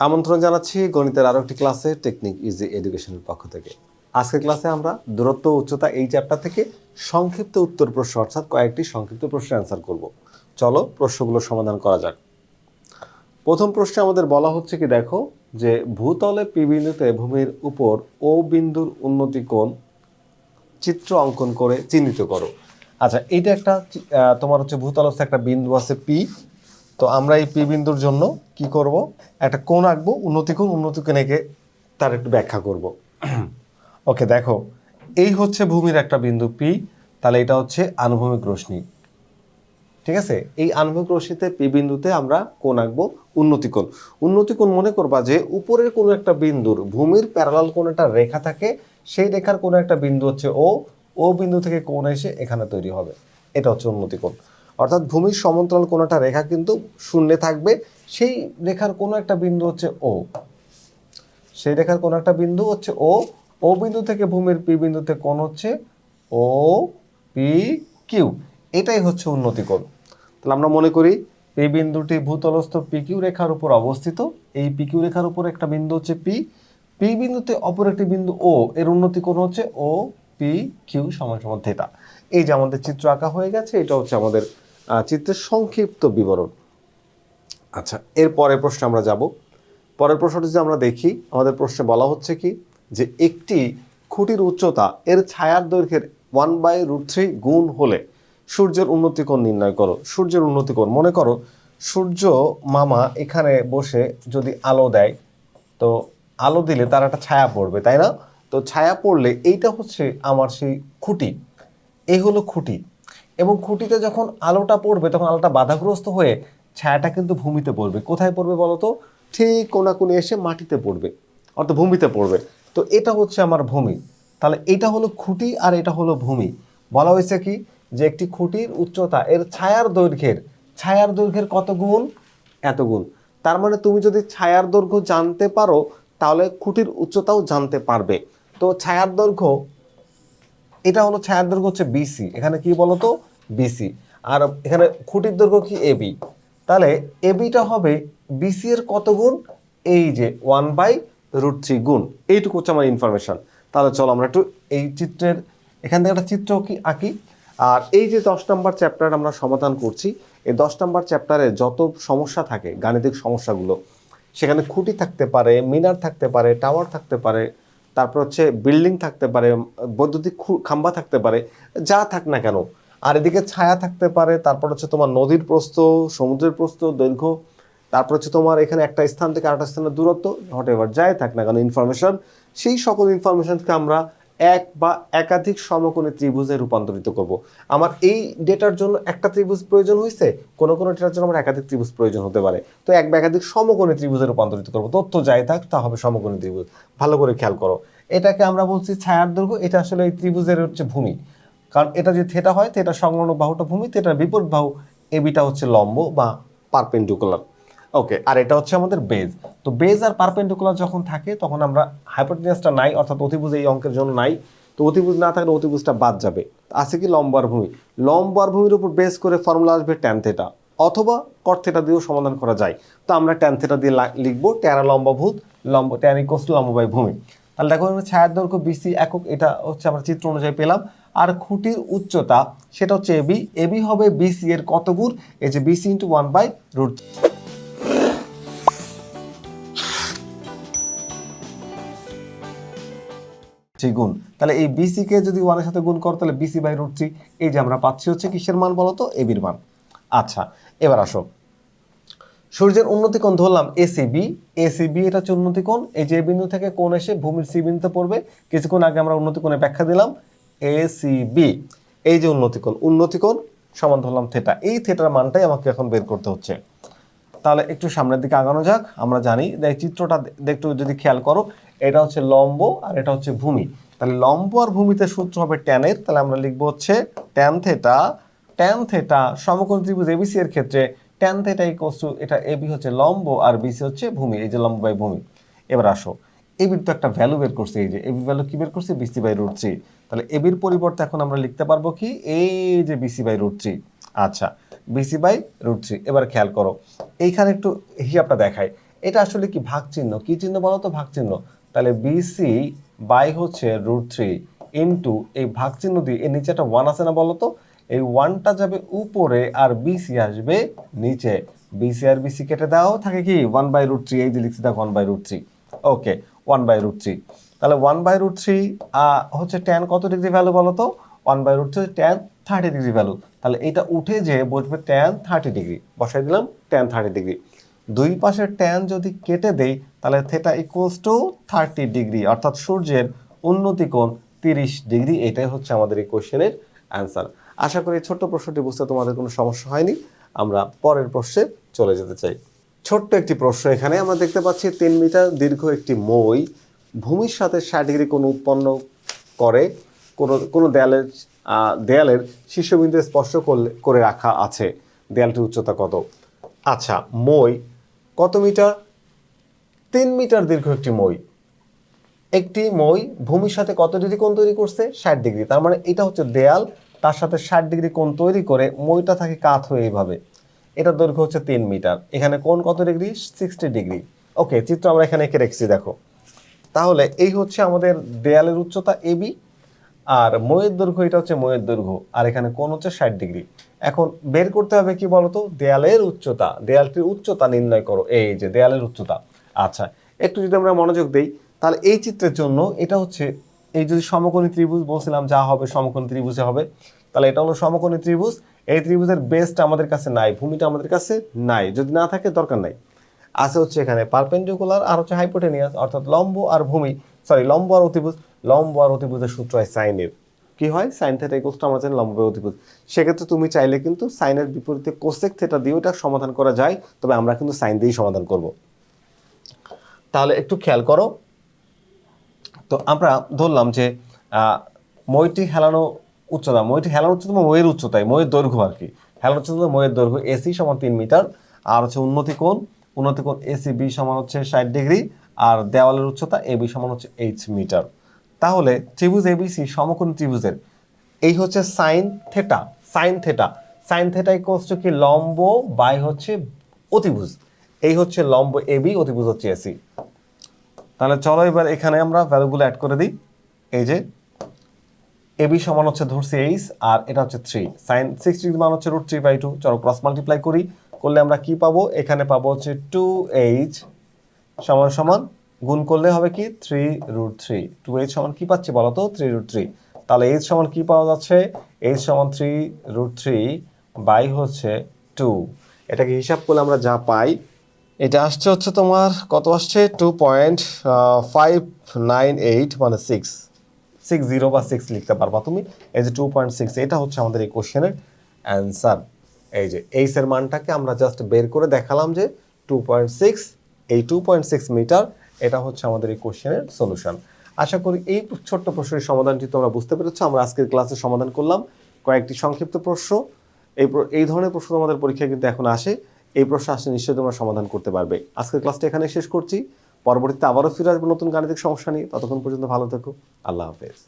আমন্ত্রণ জানাচ্ছি গণিতের আরও একটি ক্লাসে টেকনিক ইজি এডুকেশনের পক্ষ থেকে। আজকের ক্লাসে আমরা দূরত্ব, উচ্চতা এই চ্যাপ্টার থেকে সংক্ষিপ্ত উত্তর প্রশ্ন, অর্থাৎ কয়েকটি সংক্ষিপ্ত প্রশ্নের অ্যান্সার করব। চলো প্রশ্নগুলো সমাধান করা যাক। প্রথম প্রশ্নে আমাদের বলা হচ্ছে কি, দেখো যে ভূতলে পি বিন্দুতে ভূমির উপর ও বিন্দুর উন্নতি কোণ চিত্র অঙ্কন করে চিহ্নিত করো। আচ্ছা এইটা একটা তোমার হচ্ছে ভূতলস্থ একটা বিন্দু আছে পি তো আমরা এই পি বিন্দুর জন্য কি করব? একটা কোণ আঁকবো, উন্নতি কোণ উন্নতি কোণ এঁকে তার একটু ব্যাখ্যা করব। ওকে, দেখো, এই হচ্ছে ভূমির একটা বিন্দু পি তাহলে এটা হচ্ছে আনুভূমিক রশ্মি। ঠিক আছে? এই আনুভূমিক রশ্মিতে পি বিন্দুতে আমরা কোণ আঁকবো, উন্নতি কোণ। উন্নতি কোণ মনে করবা যে উপরের কোনো একটা বিন্দুর, ভূমির প্যারালাল কোণ একটা রেখা থাকে, সেই রেখার কোনো একটা বিন্দু হচ্ছে ও ও বিন্দু থেকে কোণ এসে এখানে তৈরি হবে। এটা হচ্ছে উন্নতি কোণ। অর্থাৎ ভূমির সমান্তরাল কোনো একটা রেখা কিন্তু শূন্যে থাকবে, সেই রেখার কোনো একটা বিন্দু হচ্ছে ও সেই রেখার কোনো একটা বিন্দু হচ্ছে ও ও বিন্দু থেকে ভূমির পি বিন্দুতে কোণ হচ্ছে ও পি কিউ এটাই হচ্ছে উন্নতি কোণ। তাহলে আমরা মনে করি এই বিন্দুটি ভূতলস্থ পি কিউ রেখার উপর অবস্থিত। এই পি কিউ রেখার উপর একটা বিন্দু হচ্ছে পি পি বিন্দুতে অপর একটি বিন্দু ও এর উন্নতি কোণ হচ্ছে ও পি কিউ সমান সমান থেটা এই যে আমাদের চিত্র আঁকা হয়ে গেছে, এটা হচ্ছে আমাদের চিত্রের সংক্ষিপ্ত বিবরণ। আচ্ছা এর পরের প্রশ্নে আমরা যাব। পরের প্রশ্নটি যদি আমরা দেখি, আমাদের প্রশ্নে বলা হচ্ছে কি যে একটি খুঁটির উচ্চতা এর ছায়ার দৈর্ঘ্যের ওয়ান বাই রুট থ্রি গুণ হলে সূর্যের উন্নতি কোণ নির্ণয় করো। সূর্যের উন্নতি কোণ, মনে করো সূর্য মামা এখানে বসে যদি আলো দেয়, তো আলো দিলে তার একটা ছায়া পড়বে, তাই না? তো ছায়া পড়লে এইটা হচ্ছে আমার সেই খুঁটি। এই হলো খুঁটি। এবং খুঁটিতে যখন আলোটা পড়বে, তখন আলোটা বাধাগ্রস্ত হয়ে ছায়াটা কিন্তু ভূমিতে পড়বে। কোথায় পড়বে বলো তো ঠিক কোনাকুনি এসে মাটিতে পড়বে, অর্থাৎ ভূমিতে পড়বে। তো এটা হচ্ছে আমার ভূমি। তাহলে এটা হলো খুঁটি আর এটা হলো ভূমি। বলা হয়েছে কি? যে একটি খুঁটির উচ্চতা, এর ছায়ার দৈর্ঘ্যের ছায়ার দৈর্ঘ্যের কত গুণ? এত গুণ। তার মানে তুমি যদি ছায়ার দৈর্ঘ্য জানতে পারো, তাহলে খুঁটির উচ্চতাও জানতে পারবে। তো ছায়ার দৈর্ঘ্য এটা হলো ছায়ার দৈর্ঘ্য হচ্ছে বিসি এখানে কি বলতো? বিসি আর এখানে খুঁটির দৈর্ঘ্য কি? এবি তাহলে এবিটা হবে বিসি এর কত গুণ? এই যে ওয়ান বাই রুট থ্রি গুণ। এইটুকু হচ্ছে আমার ইনফরমেশন তাহলে চলো আমরা একটু এই চিত্রের, এখান থেকে একটা চিত্র কি আঁকি। আর এই যে দশ নম্বর চ্যাপ্টার আমরা সমাধান করছি, এই দশ নম্বর চ্যাপ্টারে যত সমস্যা থাকে, গাণিতিক সমস্যাগুলো, সেখানে খুঁটি থাকতে পারে, মিনার থাকতে পারে টাওয়ার থাকতে পারে তারপর হচ্ছে বিল্ডিং থাকতে পারে, বৈদ্যুতিক খাম্বা থাকতে পারে, যা থাক না কেন। আর এদিকে ছায়া থাকতে পারে, তারপর হচ্ছে তোমার নদীর প্রস্থ, সমুদ্রের প্রস্থ, দৈর্ঘ্য, তারপর হচ্ছে তোমার এখানে একটা স্থান থেকে আরেকটা স্থানের দূরত্ব হোয়াট এভার যাই থাক না কেন ইনফরমেশন সেই সকল ইনফরমেশনকে আমরা এক বা একাধিক সমকোণী ত্রিভুজে রূপান্তরিত করব। আমার এই ডেটার জন্য একটা ত্রিভুজ প্রয়োজন হয়েছে কোনো কোনো ডেটার জন্য আমার একাধিক ত্রিভুজ প্রয়োজন হতে পারে। তো এক বা একাধিক সমকোণী ত্রিভুজে রূপান্তরিত করব। তথ্য যাই থাক, তা হবে সমকোণী ত্রিভুজ। ভালো করে খেয়াল করো। এটাকে আমরা বলছি ছায়ার দৈর্ঘ্য, এটা আসলে এই ত্রিভুজের হচ্ছে ভূমি। কারণ এটা যে থেটা হয়, থেটা সংলগ্ন বাহুটা ভূমি, থেটার বিপরীত বাহু এবিটা হচ্ছে লম্ব বা পারপেন্ডিকুলার। ওকে আর এটা হচ্ছে আমাদের বেজ তো বেজ আর পারপেন্ডিকুলার যখন থাকে, তখন আমরা হাইপোটেনিয়াসটা নাই, অর্থাৎ অতিভুজ এই অঙ্কের জন্য নাই। তো অতিভুজ না থাকলে অতিভুজটা বাদ যাবে। আছে কি লম্বার ভূমি? লম্বার ভূমির উপর বেস করে ফর্মুলা আসবে ট্যান থেটা অথবা কর্থেটা দিয়েও সমাধান করা যায়। তো আমরা ট্যান থেটা দিয়ে লা- লিখব ট্যারা লম্বভূত, লম্ব ট্যান ইকোস টু লম্ব ভূমি। তাহলে দেখো ছায়ার দৈর্ঘ্য বিসি একক, এটা হচ্ছে আমরা চিত্র অনুযায়ী পেলাম। আর খুঁটির উচ্চতা, সেটা হচ্ছে এবি এবি হবে বিসি এর কত এই যে BC into one by root three গুণ। তাহলে এই বিসি কে যদি ওয়ানের সাথে গুণ করো, তাহলে বিসি বাই রুট থ্রি এই যে আমরা পাচ্ছি হচ্ছে কিসের মান বলো তো? এবির মান। আচ্ছা এবার আসো। সূর্যের উন্নতি কোণ ধরলাম এসিবি এসিবি এটা হচ্ছে উন্নতি কোণ এই যে বিন্দু থেকে কোণ এসে ভূমির সি বিন্দুতে পড়বে। কিছুক্ষণ আগে আমরা উন্নতি কোণে ব্যাখ্যা দিলাম। এসিবি এই যে উন্নতি কোণ উন্নতি কোণ সমান ধরলাম থেটা এই থেটার মানটাই আমাকে এখন বের করতে হচ্ছে। তাহলে একটু সামনের দিকে আগানো যাক, আমরা জানি। চিত্রটা একটু যদি খেয়াল করো এটা হচ্ছে লম্ব আর এটা হচ্ছে ভূমি। তাহলে লম্ব আর ভূমিতে সূত্র হবে ট্যানের তাহলে আমরা লিখব হচ্ছে ট্যান থেটা ট্যান থেটা সমকোণ ত্রিভুজ এবিসি এর ক্ষেত্রে ট্যান থেটা ইকোয়াস টু এটা এবি হচ্ছে লম্ব আর বিসি হচ্ছে ভূমি, এই যে লম্ব বাই ভূমি। এবার আসো এবির তো একটা ভ্যালু বের করছে, এই যে এবি ভ্যালু কি বের করছে? বিসি বাই রুট থ্রি তাহলে এবির পরিবর্তে এখন আমরা লিখতে পারব কি? এই যে বিসি বাই রুট থ্রি আচ্ছা বিসি বাই রুট থ্রি এবার খেয়াল করো, এইখানে একটু হিসাবটা দেখায় এটা আসলে কি ভাগ চিহ্ন কি চিহ্ন বলো তো ভাগ চিহ্ন তাহলে বিসি বাই হচ্ছে রুট থ্রি ইন্টু এই ভাগ চিহ্ন দিয়ে এর নিচে একটা ওয়ান আছে না বলো তো এই ওয়ানটা যাবে উপরে আর বিসি আসবে নিচে। বিসি আর বিসি কেটে দেওয়াও থাকে কি? ওয়ান বাই রুট থ্রি এই যে লিখছি দেখো one by root three okay one by root three তাহলে ওয়ান বাই রুট থ্রি হচ্ছে ট্যান কত ডিগ্রি ভ্যালু বলো তো one by root three tan thirty degree value তাহলে এটা উঠে যে বসবে ট্যান থার্টি ডিগ্রি বসাই দিলাম ট্যান থার্টি ডিগ্রি দুই পাশের ট্যান যদি কেটে দেই তাহলে theta equals to thirty degree অর্থাৎ সূর্যের উন্নতি কোণ তিরিশ ডিগ্রি এটাই হচ্ছে আমাদের এই কোশ্চেনের অ্যান্সার আশা করি ছোট্ট প্রশ্নটি বুঝতে তোমাদের কোনো সমস্যা হয়নি। আমরা পরের প্রশ্নে চলে যেতে চাই। ছোট্ট একটি প্রশ্ন এখানে আমরা দেখতে পাচ্ছি, তিন মিটার দীর্ঘ একটি মই ভূমির সাথে ষাট ডিগ্রি কোণ উৎপন্ন করে, কোনো কোনো দেয়ালের দেয়ালের শীর্ষবিন্দু স্পর্শ করলে, করে রাখা আছে। দেয়ালটির উচ্চতা কত? আচ্ছা মই কত মিটার? তিন মিটার দীর্ঘ একটি মই। একটি মই ভূমির সাথে কত ডিগ্রি কোণ তৈরি করছে? ষাট ডিগ্রি। তার মানে এটা হচ্ছে দেয়াল, তার সাথে ষাট ডিগ্রি কোণ তৈরি করে মইটা থাকে কাত হয়ে এইভাবে। এটা দৈর্ঘ্য হচ্ছে তিন মিটার। এখানে কোণ কত ডিগ্রি? Sixty degree. ওকে, চিত্র আমরা এখানে এঁকে রেখেছি, দেখো। তাহলে এই হচ্ছে আমাদের দেয়ালের উচ্চতা এবি আর ময়ের দৈর্ঘ্য এটা হচ্ছে ময়ের দৈর্ঘ্য, আর এখানে কোণ হচ্ছে ষাট ডিগ্রি। এখন বের করতে হবে কি বলতো? দেয়ালের উচ্চতা। দেয়ালটির উচ্চতা নির্ণয় করো। এই যে দেয়ালের উচ্চতা। আচ্ছা একটু যদি আমরা মনোযোগ দেই, তাহলে এই চিত্রের জন্য এটা হচ্ছে, এই যদি সমকোণী ত্রিভুজ বলছিলাম, যা হবে সমকোণী ত্রিভুজে হবে, তাহলে এটা হলো সমকোণী ত্রিভুজ। এই ত্রিভুজের বেসটা আমাদের কাছে নাই, ভূমিটা আমাদের কাছে নাই, যদি না থাকে দরকার নাই। আছে হচ্ছে এখানে পারপেন্ডিকুলার আর হচ্ছে হাইপোটেনিয়াস অর্থাৎ লম্ব আর ভূমি সরি লম্ব আর অতিভুজ, লম্ব আর অতিভুজের সূত্র হয় সাইনের কি হয়? সাইন থেটা ইকুয়ালস টু আমরা জানি লম্ব অতিভুজ। সেক্ষেত্রে তুমি চাইলে কিন্তু সাইনের বিপরীতে কোসেক থেটা দিয়েও এটা সমাধান করা যায়, তবে আমরা কিন্তু সাইন দিয়েই সমাধান করব। তাহলে একটু খেয়াল করো। তো আমরা ধরলাম যে মইটি হেলানো উচ্চতা, মইটি হেলানো উচ্চতা ময়ের উচ্চতায় ময়ের দৈর্ঘ্য আর কি। হেলানো উচ্চতা ময়ের দৈর্ঘ্য, এসি সমান তিন মিটার, আর হচ্ছে উন্নতি কোণ উন্নতি কোণ এসি বি সমান হচ্ছে ষাট ডিগ্রি, আর দেওয়ালের উচ্চতা এ বি সমান হচ্ছে এইচ মিটার। তাহলে ত্রিভুজ এবিসি সমকোণ ত্রিভুজের, এই হচ্ছে sine theta sine theta sine theta equals to কি লম্ব বাই হচ্ছে অতিভুজ। এই হচ্ছে লম্ব এ, বি অতিভুজ হচ্ছে এসি তাহলে চলো এবার এখানে আমরা ভ্যালুগুলো অ্যাড করে দিই। এই যে এবি সমান হচ্ছে ধরছি এইচ, আর এটা হচ্ছে থ্রি। সাইন সিক্স ডিগ্রি মান হচ্ছে রুট থ্রি বাই টু চলো ক্রস মাল্টিপ্লাই করি। করলে আমরা কি পাবো? এখানে পাবো হচ্ছে টু এইচ সমান সমান, গুণ করলে হবে কি? Three root three two H সমান কি পাচ্ছি বলো তো? থ্রি রুট থ্রি তাহলে এইচ সমান কি পাওয়া যাচ্ছে? এইচ সমান থ্রি রুট থ্রি বাই হচ্ছে টু এটাকে হিসাব করলে আমরা যা পাই এটা আসছে হচ্ছে তোমার, কত আসছে? Two point five nine eight মানে সিক্স সিক্স জিরো বা সিক্স লিখতে পারবা তুমি। এই যে টু পয়েন্ট সিক্স এটা হচ্ছে আমাদের এই কোশ্চেনের অ্যান্সার। এই যে এইচ এর মানটাকে আমরা জাস্ট বের করে দেখালাম যে টু পয়েন্ট সিক্স এই টু পয়েন্ট সিক্স মিটার এটা হচ্ছে আমাদের এই কোশ্চেনের সলিউশন আশা করি এই ছোট্ট প্রশ্নের সমাধানটি তোমরা বুঝতে পেরেছ। আমরা আজকের ক্লাসে সমাধান করলাম। কয়েকটি সংক্ষিপ্ত প্রশ্ন। এই এই ধরনের প্রশ্ন আমাদের পরীক্ষায় কিন্তু এখন আসে। এই প্রশ্ন আসলে নিশ্চয়ই তোমরা সমাধান করতে পারবে। আজকের ক্লাসটা এখানে শেষ করছি। পরবর্তীতে আবারও ফিরে আসব নতুন গাণিতিক সমস্যা নিয়ে। ততক্ষণ পর্যন্ত ভালো থেকো। আল্লাহ হাফেজ।